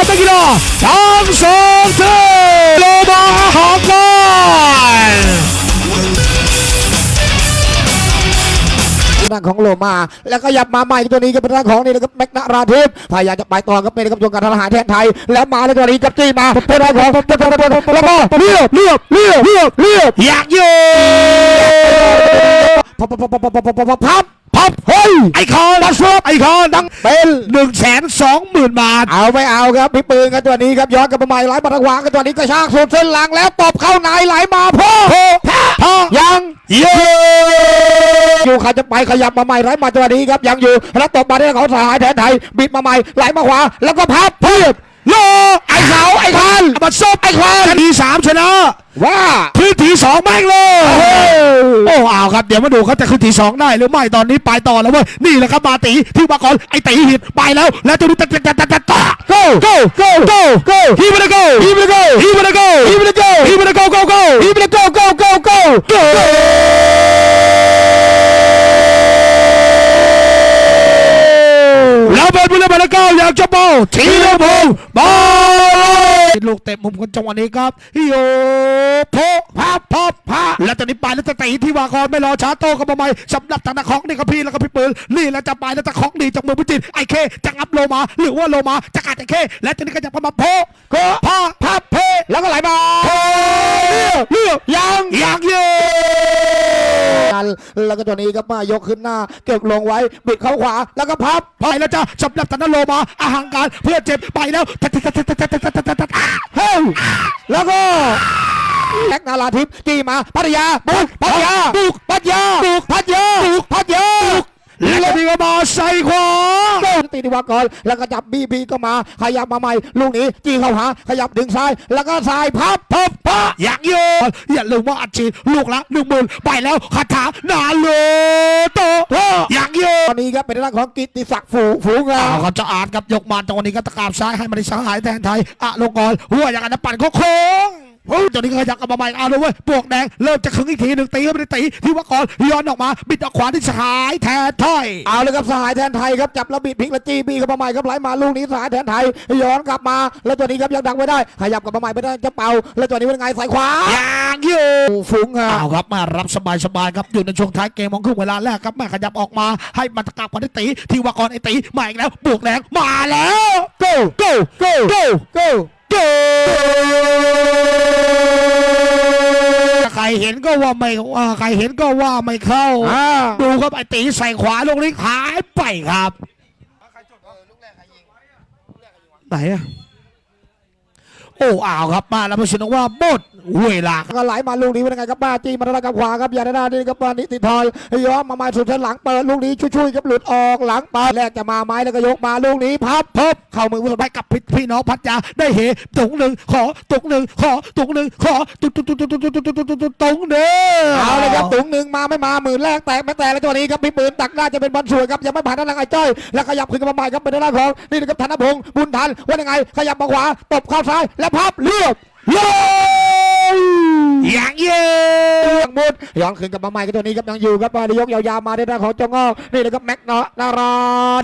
กับนักกีฬาทั้งสองทีมโลมาหากันทางของโลมา แล้วก็ยับมาใหม่ตัวนี้ก็เป็นทางของนี่นะครับแม็กนาราทิพย์พยายามจะไปต่อครับเป็นนะครับจงการทหารแทนไทย แล้วมาในตัวนี้กับจี้มาเป็นทางของแล้วก็เรียบเรียบเรียบเรียบเรียบอยากโยพับพับพับพับพับพับพับ พับพับเฮ้ยไอคอนดัสไอคอนดังเป็นหนึ่งแสนสองหมื่นบาท เอาไม่เอาครับพี่ปืนกันตัวนี้ครับย้อนกลับมาใหม่ไหลมาทางขวากันตัวนี้กระชากสุดเส้นหลังแล้วตบเข้าในไหลมาพ่อพ่อยังเย้อยู่เขาจะไปขยับมาใหม่ไหลมาตัวนี้ครับยังอยู่แล้วตบมาได้ของสหายแทนไทยบิดมาใหม่ไหลมาขวาแล้วก็พับเพียบโลไอ้เขาไอ้คันบัดซบไอคอนทีสามชนะว่าขึ้นทีสองแม่งเลย ครับเดี๋ยวมาดูเขาจะขึ้นทีสองได้หรือไม่ตอนนี้ไปต่อแล้วเว้ยนี่แหละครับมาตีที่มาก่อนไอตีหิดไปแล้ว แล้วจะรู้ตัดตัดตัดตัดตัด go go go go go ฮีมันโก he will go ฮีมันโก he will go ฮีมันโกโกโก he will go go go go go แล้วเป็นผู้เล่นหมายเลขเก้าอยากจะเป้าทีละพงศ์บอลลูกเตะมุมกันจังหวะนี้ครับโยโพพับพับพะแล้วตอนนี้ไปแล้วจะตีที่วาคอนไม่รอช้าโตกับมาใหม่สำหรับทางนักของนี่ครับพี่แล้วก็พี่ปืนนี่แล้วจะไปแล้วจะของดีจากเมืองพิจิตรไอเคจะงับโลมาหรือว่าโลมาจะกัดไอเค และตอนนี้ก็จะมาโพโกพาพับเพแล้วก็ไหลมาโพเลือกยังอยากเย แล้วก็ตัวนี้ก็มายกขึ้นหน้า เก็บลงไว้บิดเข้าขวาแล้วก็พับไปแล้วจ้าสำหรับธนโลมาอาหังการเพื่อเจ็บไปแล้วเฮ้แล้วก็แท็กนาราทิพย์กี่มาปัญญาบุกปัญญาบุกปัญญาบุกปัญญาบุกพัทยาแล้วก็มีมาใส่ขวา ตีนิวากรแล้วก็จับบีบีก็มาขยับมาใหม่ลูกนี้จี้เข้าหาขยับดึงซ้าย แล้วก็ซ้ายพับพับพับอยากโยนอย่าลืมว่าอัดฉีดลูกละหนึ่งหมื่นไปแล้วคาถานาโลโตอยากโยตอนนี้ครับเป็นเรื่องของกิตติศักดิ์ฝูฝูงเราเอาครับจะอ่านกับยกมาจังหวะนี้ก็ตะกราบซ้ายให้มันได้สหายแทนไทยอะลงก่อนหัวอย่างนั้นปั่นโค้ง โอ้ยตอนนี้ก็ขยับกลับมาใหม่เอาเลยเว้ยปวกแดงเริ่มจะขึงอีกทีหนึ่งตีก็ไม่ได้ตีที่ว่าก่อนย้อนออกมา บิดออกขวาที่สหายแทนไทยเอาเลยครับสหายแทนไทยครับจับแล้วบิดพลิกแล้วจี้บีเข้ามาใหม่ครับไหลมาลูกนี้สหายแทนไทยย้อนกลับมา แล้วตัวนี้ครับยังดังไม่ได้ขยับกลับมาใหม่ไม่ได้จะเป่า แล้วตัวนี้เป็นไงสายขวาอยากโยฝูงครัเอาบครับมารับสบายสบายๆครับอยู่ในช่วงท้ายเกมของครึ่งเวลาแรกครับมาขยับออกมา ให้มันตะกราบก่อนที่ตีที่ว่าก่อนไอ้ตีมาอีกแล้วปวกแดงมาแล้ว go go go go go โกใครเห็นก็ว่าไม่ว่าใครเห็นก็ว่าไม่เข้า อ่าดูครับไอ้ตีใส่ขวาลูกนี้หายไปครับ ไหนอะโอ้อ้าวครับมาแล้วมาชนว่าหมดเวลาครับก็ไหลมาลูกนี้เป็นไงครับบ้าจี้มาแล้วกับขวาครับอย่าได้ด้านนี้ครับบ้านนิติธรย้อนมาใหม่สุดเส้นหลังเปิดลูกนี้ช่วยๆครับหลุดออกหลังไปแรกจะมาไม้แล้วก็ยกมาลูกนี้พับพบเข้ามือผู้สบายกับพี่พี่น้องพัทยาได้เหตุงหนึ่งขอตุกหนึ่งขอตุกหนึ่งขอตุกตุกตุกตุกตุกตุกตุกตุกตุกตุกตุกเด้อเอาเลยครับถุงหนึ่งมาไม่มาหมื่นแรกแตกไม่แตกแล้วตัวนี้ครับพี่ปืนตักได้จะเป็นบอลสวยครับยังไม่ผ่านด้านหลังไอ้จ้อยแล้วขยับขึ้นมาใหม่ครับเป็นด้านหลังของนี่นะครับธนพงศ์บุญทันว่ายังไงขยับมาขวาตบเข้าซ้ายแล้วพับเรียบเลยอ ย่างเย่ยังมุดย้อนขึ้นกับมาใหม่กับตัวนี้ครับยังอยู่ครับนายกยาวๆมาได้ด้านของจงอกนี่นะครับแม็กเนาะนารา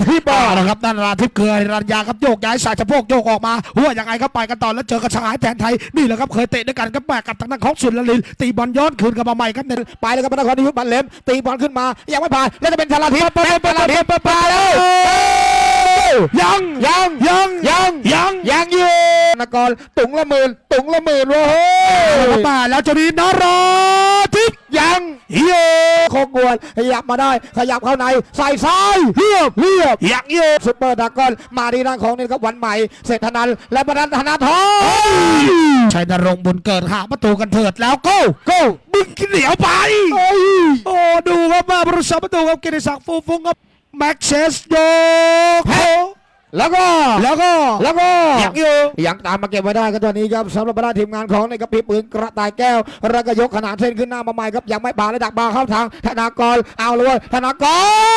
ที่บอเอาลละครับนั่นราทิพย์เกลือรัญญาครับโยกย้ายสายสะโพกโยกออกมาหัวยังไงครับไปกันต่อแล้วเจอกับชายแทนไทยนี่แหละครับเคยเตะด้วยกันกับแม่กับทางด้านของสุนทรลินตีบอลย้อนคืนกับมาใหม่ครับเนี่ยไปเลยครับนครนิยุทธบันเลมตีบอลขึ้นมายังไม่ผ่านแล้วจะเป็นชาลาทิพย์แม็กชาลาทิพย์ไปแล้วยังยังยังยังยังยังอยู่น กรตุงละหมื่นตุงละหมื่นโว้แล้วก็ยมาแล้วจะมีนาราทิพย์ยังเย่โคกวนขยับมาได้ ขยับเข้าในใส่ซ้ายเรียบเรียบยังเย่ซุปเปอร์ดากอนมาดีด้านของนี่ครับวันใหม่เศรษฐนันท์และประธานธนาทรชัยนรงค์บุญเกิดหาประตูกันเถิดแล้วโก้โก้มึงกินเหนียวไปเอ้ยโอ้ดูครับมาบริษัทประตูครับกิติศักดิ์ฟูฟุ้งครับแม็กเซสโยกโอ้ แล้วก็แล้วก็แล้วก็ยังอยู่ยังตามมาเก็บไว้ได้ครับตัวนี้ครับสำหรับบรรดาทีมงานของในกระพริบปืนกระต่ายแก้วแล้วก็ยกขนาดเส้นขึ้นหน้ามาใหม่ครับยังไม่ผ่านระดับบาเข้าทางธนากรเอาเลยเว้ยธนาก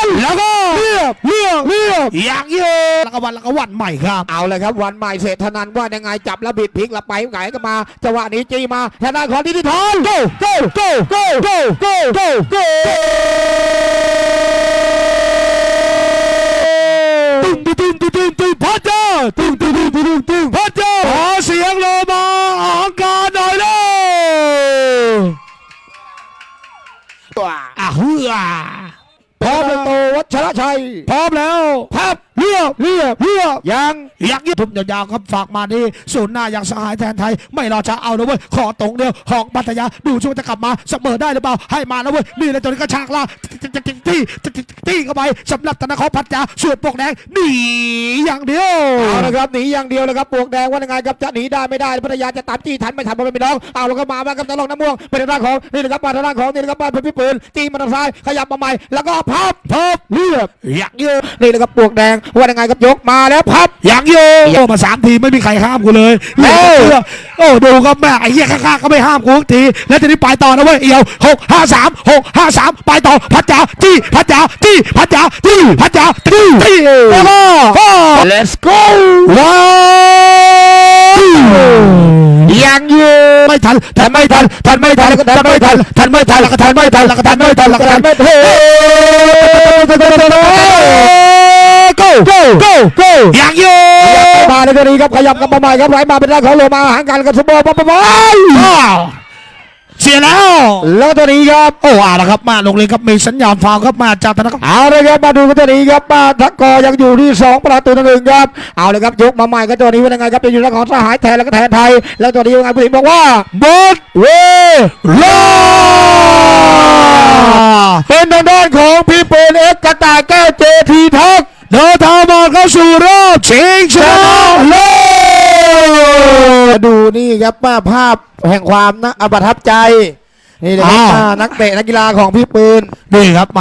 รแล้วก็เรียบเรียบเรียบยังอยู่แล้วก็วันแล้วก็วันใหม่ครับเอาเลยครับวันใหม่เศรษฐนันท์ว่ายังไงจับแล้วบิดพลิกแล้วไปไหนก็มาจังหวะนี้จีมาธนาครดิจิทอล go go go go go go go go ตึ้งตึ้งตึ้งตึ้งตึ้งพระเจ้าขอเสียงโลมาอองการหน่อยเลยอะเฮือพร้อมแล้วโตวัชรชัย พร้อมแล้วครับ รียบเรียบเรียบยังอยากยืดทุบยาวๆครับฝากมานี่ศูนย์หน้าอย่างสหายแทนไทย ไม่รอช้าเอาเลยเว้ยขอตรงเดียวของปัทยาดูช่วงจะกลับมาเสมอได้หรือเปล่าให้มาแล้วเว้ยนี่เลยตัวนี้กระชากล่างที่ที่เข้าไปสำหรับธนาคารพัทยาส่วนปกแดงหนีอย่างเดียวเอาละครับหนีอย่างเดียวเลยครับปวกแดงว่ายังไงครับจะหนีได้ไม่ได้พัทยาจะตามจี้ทันไม่ทันเพราะไม่เป็นน้องเอาแล้วก็มามากับตะลงน้ำม่วงเป็นทางด้านของนี่นะครับมาทางด้านของนี่นะครับบ้านพี่ปืนจี้มาทางซ้ายขยับมาใหม่แล้วก็พับพับเรียบอยากยืดนี่นะครับปวกแดงว่ายังไงครับยกมาแล้วพับอยากยืดโอ้มาสามทีไม่มีใครห้ามกูเลยเอ้ยเลือกโอ้ดูครับแม่ไอ้เหี้ยข้างๆก็ไม่ห้ามกูสักที แล้วทีนี้ไปต่อนะเว้ยเอียวหกห้าสามหกห้าสามไปต่อพัทยาจี้พัทยาจี้พัทยาจี้พัทยาจี้จี้แล้วก็ก็ let's go ว้าวยังอยู่ไม่ทันทันไม่ทันทันไม่ทันทันไม่ทันทันไม่ทันแล้วก็ทันไม่ทันแล้วก็ทันไม่ทันแล้วก็ทันไม่ทัน go go go go อยากอยู่มาในตัวนี้ครับขยับกันมาใหม่ครับไหลมาเป็นด้านของโลมาหางการกันสมบูรณ์ปั๊บปั๊บปั๊บอ้าวเสียแล้วแล้วตัวนี้ครับโอ้อาละครับมาลงเลยครับมีสัญญาณฟาวล์ครับมาจากธนาคารเอาเลยครับมาดูกันตัวนี้ครับมาทักกอยังอยู่ที่สองประตูต่อหนึ่งครับเอาเลยครับยกมาใหม่ก็ตัวนี้เป็นยังไงครับจะอยู่ในของสหายแทนแล้วก็แทนไทย แล้วตัวนี้ยังไงผู้หญิงบอกว่าหมดเวลาเป็นทางด้านของพี่ปืนเอ็กซ์กระต่ายแก้วเจทีทัก เดินทางมาเข้าสู่รอบชิงชนะเลิศมาดูนี่ครับมาภาพแห่งความนะประทับใจนี่เลยครับอ้าว มานักเตะนักกีฬาของพี่ปืน นี่ครับ